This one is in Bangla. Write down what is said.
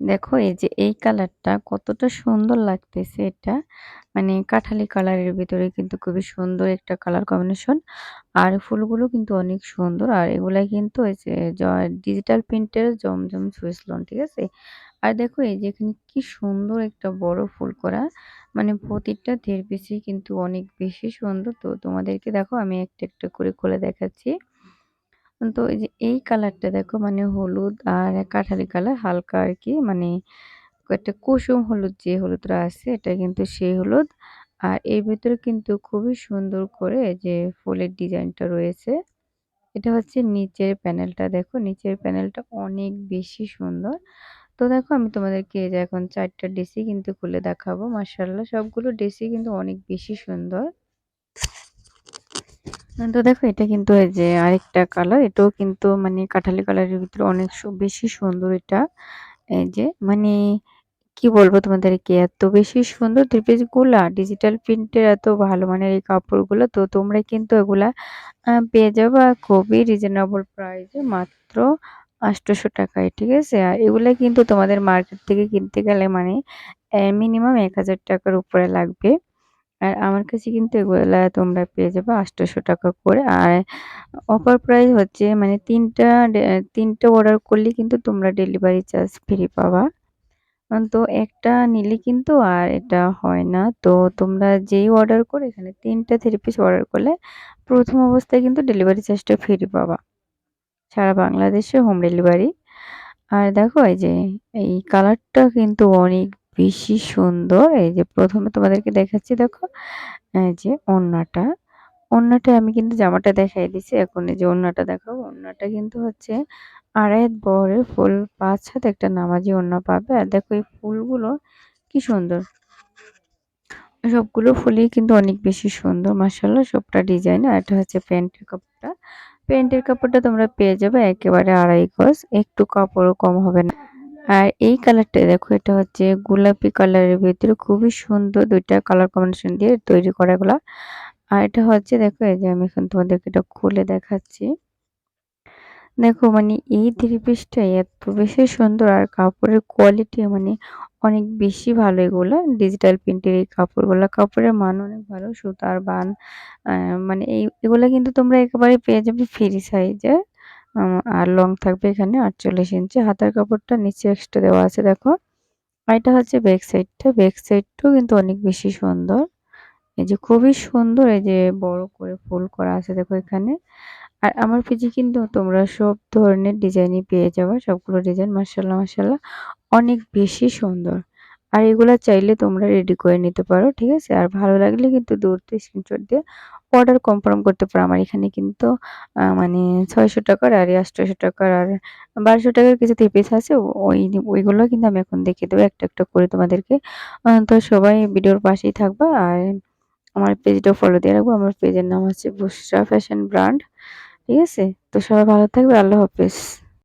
দেখো, এই যে এই কালারটা কতটা সুন্দর লাগতেছে এটা। মানে কাঠালি কালারের ভিতরে কিন্তু খুবই সুন্দর একটা কালার কম্বিনেশন। আর ফুলগুলো কিন্তু অনেক সুন্দর। আর এগুলা কিন্তু এই যে ডিজিটাল প্রিন্টের জমজম সুইস লোন, ঠিক আছে? আর দেখো, এই যে এখানে কি সুন্দর একটা বড় ফুল করা। মানে প্রতিটা ধের বেশি কিন্তু অনেক বেশি সুন্দর। তো তোমাদেরকে দেখো, আমি একটা একটা করে খুলে দেখাচ্ছি। তো এই যে এই কালারটা দেখো মানে হলুদ আর কাঠালি কালার, হালকা আর কি মানে একটা কুসুম হলুদ যে হলুদটা আছে, এটা কিন্তু সেই হলুদ। আর এর ভিতরে কিন্তু খুবই সুন্দর করে যে ফুলের ডিজাইনটা রয়েছে। এটা হচ্ছে নিচের প্যানেলটা, দেখো, নিচের প্যানেলটা অনেক বেশি সুন্দর। তো দেখো, আমি তোমাদেরকে যে এখন চারটা ডেসি কিন্তু খুলে দেখাবো মার্শাল্লাহ সবগুলো ডেসি কিন্তু অনেক বেশি সুন্দর। তো দেখো এটা কিন্তু এই যে আরেকটা কালার এটাও কিন্তু মানে কাঠালি কালারের ভিতরে অনেক বেশি সুন্দর এটা। এই যে মানে কি বলব তোমাদেরকে, এত বেশি সুন্দর থ্রি পিসগুলা ডিজিটাল প্রিন্টের এত ভালো মানের এই কাপড়গুলো, তো তোমরা কিন্তু এগুলা পেয়ে যাবে খুবই রিজনেবল প্রাইসে মাত্র আটশোশো টাকায়, ঠিক আছে? আর এগুলা কিন্তু তোমাদের মার্কেট থেকে কিনতে গেলে মানে মিনিমাম এক হাজার টাকার উপরে লাগবে। আর আমার কাছে কিন্তু এগুলা তোমরা পেয়ে যাবে আটশোশো টাকা করে। আর অফার প্রাইস হচ্ছে মানে তিনটা তিনটা অর্ডার করলে কিন্তু তোমরা ডেলিভারি চার্জ ফ্রি পাবা। তো একটা নিলে কিন্তু আর এটা হয় না। তো তোমরা যেই অর্ডার করে, এখানে তিনটা থ্রি পিস অর্ডার করলে প্রথম অবস্থায় কিন্তু ডেলিভারি চার্জটা ফ্রি পাবা। সারা বাংলাদেশে হোম ডেলিভারি আর দেখো এই যে, এই কালারটা কিন্তু অনেক বেশি সুন্দর। এই যে প্রথমে তোমাদেরকে দেখাচ্ছি, দেখো। এই যে ওড়নাটা। ওড়নাটা আমি কিন্তু জামাটা দেখাই দিছি। এখন এই যে ওড়নাটা দেখো ওড়নাটা কিন্তু হচ্ছে আড়াই বহরে ফুল, পাঁচ হাত একটা নামাজি ওড়না পাবে। আর দেখো এই ফুলগুলো কি সুন্দর। সবগুলো ফুলই কিন্তু অনেক বেশি সুন্দর মাসাল্লাহ সবটা ডিজাইন। আর এটা হচ্ছে প্যান্টের কাপড়টা। প্যান্টের কাপড়টা তোমরা পেয়ে যাবে একেবারে আড়াই গজ। একটু কাপড়ও কম হবে না। আর এই কালারটা দেখো, এটা হচ্ছে গোলাপি কালারের ভিতরে খুবই সুন্দর দুইটা কালার কম্বিনেশন দিয়ে তৈরি করা এগুলা। আর এটা হচ্ছে দেখো, এই যে আমি এখন তোমাদেরকে এটা খুলে দেখাচ্ছি। দেখো মানে এই থ্রি পিসটা এত বেশি সুন্দর আর কাপড়ের কোয়ালিটি মানে অনেক বেশি ভালো এগুলো। ডিজিটাল প্রিন্টের এই কাপড়গুলো, কাপড়ের মান অনেক ভালো, সুতার বান মানে এই, এগুলো কিন্তু তোমরা একেবারে পেয়ে যাবে ফ্রি সাইজের আর লং থাকবে এখানে আটচল্লিশ ইঞ্চি হাতার কাপড়টা নিচে এক্সট্রা দেওয়া আছে, দেখো। আর এটা হচ্ছে ব্যাক সাইডটা ব্যাক সাইডটাও কিন্তু অনেক বেশি সুন্দর। এই যে খুবই সুন্দর এই যে বড় করে ফুল করা আছে, দেখো এখানে। আর আমার পেজে কিন্তু তোমরা সব ধরনের ডিজাইনই পেয়ে যাবে। সবগুলো ডিজাইন মার্শাল্লাহ মার্শাল্লাহ অনেক বেশি সুন্দর। আর এগুলো চাইলে তোমরা রেডি করে নিতে পারো, ঠিক আছে? আর ভালো লাগলে কিন্তু দূরত্ব স্ক্রিনশট দিয়ে অর্ডার কনফার্ম করতে পারো আমার এখানে কিন্তু মানে ছয়শো টাকার আর আটশোশো টাকার আর বারোশো টাকার কিছু থ্রি পিস আছে, ওই, ওইগুলো কিন্তু আমি এখন দেখিয়ে দেবো, একটা একটা করে তোমাদেরকে। তো সবাই ভিডিওর পাশেই থাকবা আর আমার পেজটাও ফলো দিয়ে রাখব। আমার পেজের নাম হচ্ছে বুসরা ফ্যাশন ব্র্যান্ড ঠিক আছে? তো সবাই ভালো থাকবে, আল্লাহ হাফেজ।